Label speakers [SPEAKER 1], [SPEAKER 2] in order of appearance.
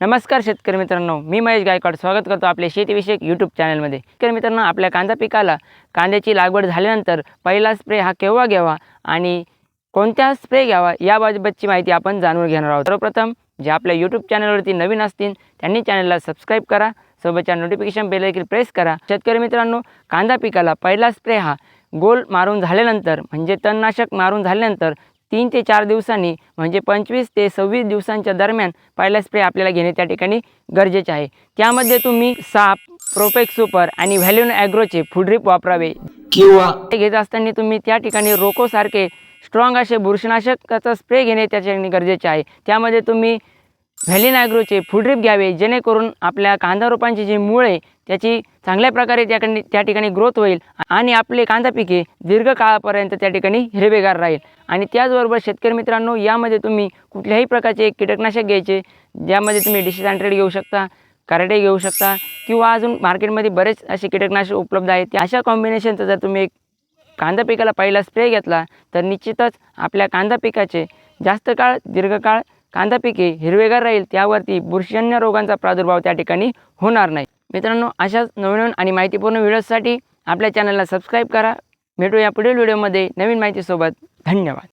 [SPEAKER 1] नमस्कार शेतकरी मित्रांनो मी महेश गायकवाड स्वागत करतो आपल्या शेतीविषयक यूट्यूब चॅनलमध्ये शेतकरी मित्रांनो आपल्या कांदा पिकाला कांद्याची लागवड झाल्यानंतर पहिला स्प्रे हा केव्हा घ्यावा आणि कोणत्या स्प्रे घ्यावा याबाबतची माहिती आपण जाणून घेणार आहोत. सर्वप्रथम जे आपल्या यूट्यूब चॅनलवरती नवीन असतील त्यांनी चॅनलला सबस्क्राईब करा सोबतच्या नोटिफिकेशन बेल देखील प्रेस करा. शेतकरी मित्रांनो कांदा पिकाला पहिला स्प्रे हा गोल मारून झाल्यानंतर म्हणजे तणनाशक मारून झाल्यानंतर तीन ते चार दिवसांनी म्हणजे पंचवीस ते सव्वीस दिवसांच्या दरम्यान पहिला स्प्रे आपल्याला घेणे त्या ठिकाणी गरजेचे आहे. त्यामध्ये तुम्ही साप प्रोपेक्स सुपर आणि व्हॅल्यून ॲग्रोचे फुडरीप वापरावे.
[SPEAKER 2] किंवा
[SPEAKER 1] घेत असताना तुम्ही त्या ठिकाणी रोकोसारखे स्ट्रॉंग असे बुरशीनाशकाचा स्प्रे घेणे त्या ठिकाणी गरजेचे आहे. त्यामध्ये तुम्ही व्हॅली ॲग्रोचे फुडरीप घ्यावे जेणेकरून आपल्या कांदा रोपांची जी मुळे त्याची चांगल्या प्रकारे त्या त्या ठिकाणी ग्रोथ होईल आणि आपले कांदा पिके दीर्घकाळापर्यंत त्या ठिकाणी हिरवेगार राहील. आणि त्याचबरोबर शेतकरी मित्रांनो यामध्ये तुम्ही कुठल्याही प्रकारचे कीटकनाशक घ्यायचे ज्यामध्ये तुम्ही डिसीज हंड्रेड घेऊ शकता कराटे घेऊ शकता किंवा अजून मार्केटमध्ये बरेच असे कीटकनाशक उपलब्ध आहेत. अशा कॉम्बिनेशनचं जर तुम्ही एक कांदा पिकाला पहिला स्प्रे घेतला तर निश्चितच आपल्या कांदा पिकाचे जास्त काळ दीर्घकाळ कांदा पिके हिरवेगार राहील त्यावरती बुरशीजन्य रोगांचा प्रादुर्भाव त्या ठिकाणी होणार नाही. मित्रांनो अशाच नवीन आणि माहितीपूर्ण व्हिडिओजसाठी आपल्या चॅनलला सबस्क्राईब करा. भेटूया पुढील व्हिडिओमध्ये. नवीन माहितीसोबत धन्यवाद.